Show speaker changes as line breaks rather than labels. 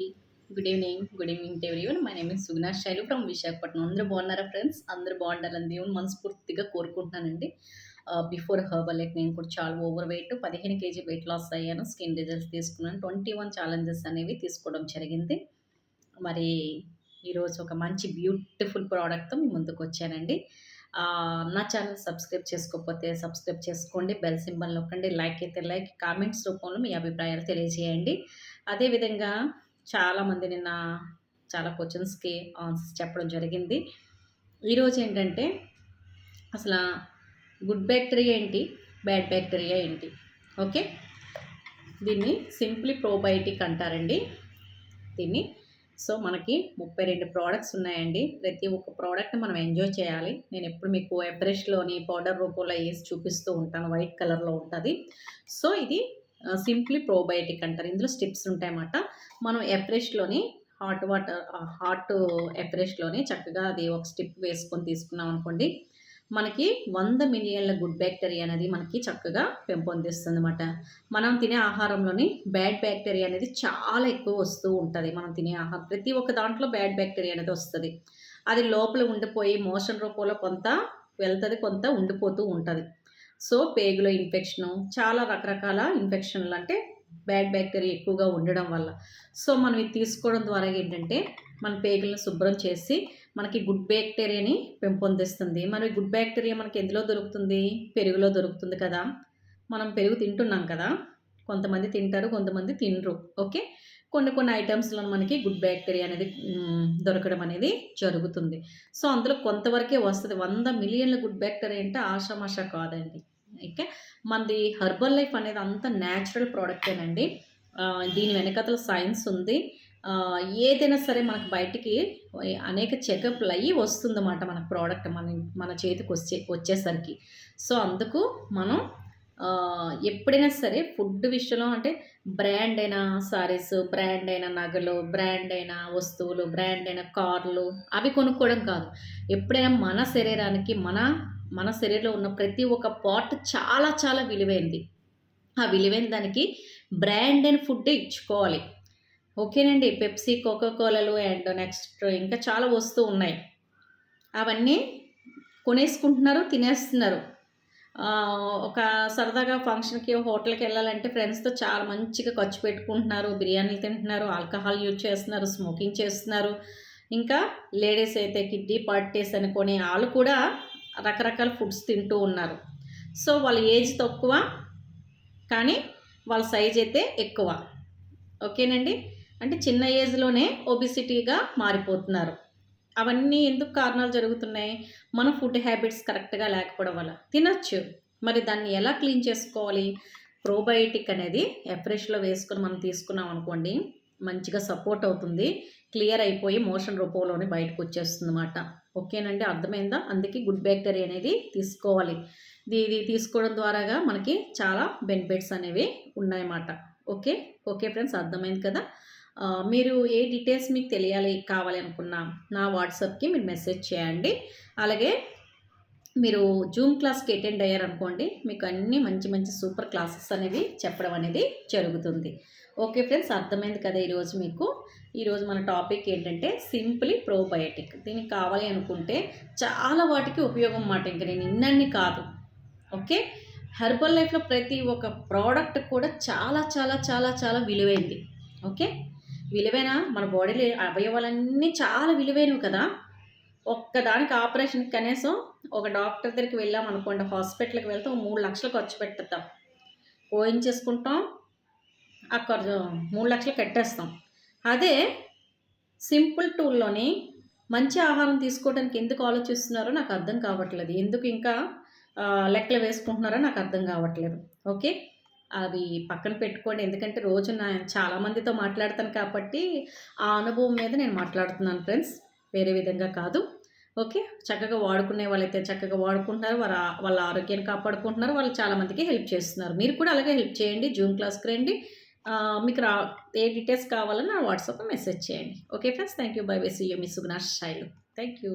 Good evening good evening everyone my name is Suguna Shailu from Visakhapatnam అందరూ బాగున్నారా friends అందరూ బాగుండాలని దేవుని మనస్ఫూర్తిగా కోరుకుంటున్నానండి. బిఫోర్ హర్బల్ లైక్ నేను కూడా చాలా ఓవర్ వెయిట్ పదిహేను కేజీ వెయిట్ లాస్ అయ్యాను. స్కిన్ రిజల్ట్స్ తీసుకున్నాను. ట్వంటీ వన్ ఛాలెంజెస్ అనేవి తీసుకోవడం జరిగింది. మరి ఈరోజు ఒక మంచి బ్యూటిఫుల్ ప్రోడక్ట్తో మీ ముందుకు వచ్చానండి. నా ఛానల్ సబ్స్క్రైబ్ చేసుకోకపోతే సబ్స్క్రైబ్ చేసుకోండి. బెల్ సింబల్ నొక్కండి. లైక్ అయితే లైక్ కామెంట్స్ రూపంలో మీ అభిప్రాయాలు తెలియజేయండి. అదేవిధంగా చాలామంది నిన్న చాలా క్వశ్చన్స్కి ఆన్సర్స్ చెప్పడం జరిగింది. ఈరోజు ఏంటంటే అసలు గుడ్ బ్యాక్టీరియా ఏంటి బ్యాడ్ బ్యాక్టీరియా ఏంటి? ఓకే? దీన్ని సింప్లీ ప్రోబయోటిక్ అంటారండి. దీన్ని. సో మనకి ముప్పై రెండు ప్రోడక్ట్స్ ఉన్నాయండి. ప్రతి ఒక్క ప్రోడక్ట్ మనం ఎంజాయ్ చేయాలి. నేను ఎప్పుడు మీకు ఎబ్రష్లోని పౌడర్ రూపంలో వేసి చూపిస్తూ ఉంటాను. వైట్ కలర్లో ఉంటుంది. సో ఇది సింప్లీ ప్రోబయోటిక్ అంటారు. ఇందులో స్టెప్స్ ఉంటాయన్నమాట. మనం ఎప్రెష్లోని హాట్ వాటర్ హాట్ ఎప్రెష్లోని చక్కగా అది ఒక స్టిప్ వేసుకొని తీసుకున్నాం అనుకోండి మనకి వంద మిలియన్ల గుడ్ బ్యాక్టీరియా అనేది మనకి చక్కగా పెంపొందిస్తుంది అనమాట మనం తినే ఆహారంలోని బ్యాడ్ బ్యాక్టీరియా అనేది చాలా ఎక్కువ వస్తూ ఉంటుంది. మనం తినే ఆహారం ప్రతి ఒక్క దాంట్లో బ్యాడ్ బ్యాక్టీరియా అనేది వస్తుంది. అది లోపల ఉండిపోయి మోషన్ రూపంలో కొంత వెళ్తుంది కొంత ఉండిపోతూ ఉంటుంది. సో పేగులో ఇన్ఫెక్షను చాలా రకరకాల ఇన్ఫెక్షన్లు అంటే బ్యాడ్ బ్యాక్టీరియా ఎక్కువగా ఉండడం వల్ల. సో మనం ఇది తీసుకోవడం ద్వారా ఏంటంటే మన పేగులను శుభ్రం చేసి మనకి గుడ్ బ్యాక్టీరియాని పెంపొందిస్తుంది. మరి గుడ్ బ్యాక్టీరియా మనకి ఎందులో దొరుకుతుంది? పెరుగులో దొరుకుతుంది కదా. మనం పెరుగు తింటున్నాం కదా. కొంతమంది తింటారు కొంతమంది తినరు. ఓకే? కొన్ని కొన్ని ఐటమ్స్లో మనకి గుడ్ బ్యాక్టీరియా అనేది దొరకడం అనేది జరుగుతుంది. సో అందులో కొంతవరకే వస్తుంది. వంద మిలియన్ల గుడ్ బ్యాక్టీరియా అంటే ఆషామాషా కాదండి. ఓకే? మనది హర్బల్ లైఫ్ అనేది అంత న్యాచురల్ ప్రోడక్టేనండి దీని వెనకతల సైన్స్ ఉంది. ఏదైనా సరే మనకు బయటికి అనేక చెకప్లు అయ్యి వస్తుందన్నమాట మన ప్రోడక్ట్ మన మన చేతికి వచ్చే వచ్చేసరికి. సో అందుకు మనం ఎప్పుడైనా సరే ఫుడ్ విషయంలో అంటే బ్రాండ్ అయిన సారీస్ బ్రాండ్ అయిన నగలు బ్రాండ్ అయిన వస్తువులు బ్రాండ్ అయిన కార్లు అవి కొనుక్కోవడం కాదు. ఎప్పుడైనా మన శరీరానికి మన మన శరీరంలో ఉన్న ప్రతి ఒక్క పార్ట్ చాలా చాలా విలువైంది. ఆ విలువైన దానికి బ్రాండ్ అయిన ఫుడ్ ఇచ్చుకోవాలి. ఓకేనండి? పెప్సీ కోకో కోలలు అండ్ నెక్స్ట్ ఇంకా చాలా వస్తూ ఉన్నాయి. అవన్నీ కొనేసుకుంటున్నారు తినేస్తున్నారు. ఒక సరదాగా ఫంక్షన్కి హోటల్కి వెళ్ళాలంటే ఫ్రెండ్స్తో చాలా మంచిగా ఖర్చు పెట్టుకుంటున్నారు. బిర్యానీలు తింటున్నారు ఆల్కహాల్ యూజ్ చేస్తున్నారు స్మోకింగ్ చేస్తున్నారు. ఇంకా లేడీస్ అయితే కిడ్నీ పార్టీస్ అనుకొని వాళ్ళు కూడా రకరకాల ఫుడ్స్ తింటూ ఉన్నారు. సో వాళ్ళ ఏజ్ తక్కువ కానీ వాళ్ళ సైజ్ అయితే ఎక్కువ. ఓకేనండి? అంటే చిన్న ఏజ్లోనే ఒబిసిటీగా మారిపోతున్నారు. అవన్నీ ఎందుకు కారణాలు జరుగుతున్నాయి? మన ఫుడ్ హ్యాబిట్స్ కరెక్ట్గా లేకపోవడం వల్ల. తినచ్చు. మరి దాన్ని ఎలా క్లీన్ చేసుకోవాలి? ప్రోబయోటిక్ అనేది ఎఫ్రెష్లో వేసుకొని మనం తీసుకున్నాం అనుకోండి మంచిగా సపోర్ట్ అవుతుంది. క్లియర్ అయిపోయి మోషన్ రూపంలోనే బయటకు వచ్చేస్తుంది అనమాట ఓకేనండి? అర్థమైందా? అందుకే గుడ్ బ్యాక్టీరియా అనేది తీసుకోవాలి. ఇది ఇది తీసుకోవడం ద్వారాగా మనకి చాలా బెనిఫిట్స్ అనేవి ఉన్నాయన్నమాట. ఓకే? ఓకే ఫ్రెండ్స్ అర్థమైంది కదా? మీరు ఏ డీటెయిల్స్ మీకు తెలియాలి కావాలి అనుకున్నా నా వాట్సాప్కి మీరు మెసేజ్ చేయండి. అలాగే మీరు జూమ్ క్లాస్కి అటెండ్ అయ్యారనుకోండి మీకు అన్ని మంచి మంచి సూపర్ క్లాసెస్ అనేవి చెప్పడం అనేది జరుగుతుంది. ఓకే ఫ్రెండ్స్ అర్థమైంది కదా ఈరోజు మీకు? ఈరోజు మన టాపిక్ ఏంటంటే సింప్లీ ప్రోబయోటిక్. దీనికి కావాలి అనుకుంటే చాలా వాటికి ఉపయోగం మాట ఇంకా నేను ఇన్నన్ని కాదు. ఓకే హెర్బల్ లైఫ్లో ప్రతి ఒక్క ప్రోడక్ట్ కూడా చాలా చాలా చాలా చాలా విలువైంది. ఓకే విలువైన మన బాడీలో అవయవాలన్నీ చాలా విలువైనవి కదా. ఒక్కదానికి ఆపరేషన్ కనీసం ఒక డాక్టర్ దగ్గరికి వెళ్ళాం అనుకోండి హాస్పిటల్కి వెళ్తే ఒక మూడు లక్షలు ఖర్చు పెట్టేద్దాం. పోయించేసుకుంటాం అక్కడ మూడు లక్షలు కట్టేస్తాం. అదే సింపుల్ టూల్లోని మంచి ఆహారం తీసుకోవడానికి ఎందుకు ఆలోచిస్తున్నారో నాకు అర్థం కావట్లేదు. ఎందుకు ఇంకా లెక్కలు వేసుకుంటున్నారో నాకు అర్థం కావట్లేదు. ఓకే? అవి పక్కన పెట్టుకోండి. ఎందుకంటే రోజు నా చాలామందితో మాట్లాడతాను కాబట్టి ఆ అనుభవం మీద నేను మాట్లాడుతున్నాను ఫ్రెండ్స్. వేరే విధంగా కాదు. ఓకే? చక్కగా వాడుకునే వాళ్ళైతే చక్కగా వాడుకుంటున్నారు. వాళ్ళ వాళ్ళ ఆరోగ్యాన్ని కాపాడుకుంటున్నారు. వాళ్ళు చాలామందికి హెల్ప్ చేస్తున్నారు. మీరు కూడా అలాగే హెల్ప్ చేయండి. జూమ్ క్లాస్కి రండి. మీకు రా ఏ డీటెయిల్స్ కావాలన్నా వాట్సాప్లో వాట్సాప్ మెసేజ్ చేయండి. Okay friends? Thank you bye bye. See you. మీ సుగ్నాష్ శైలు. Thank you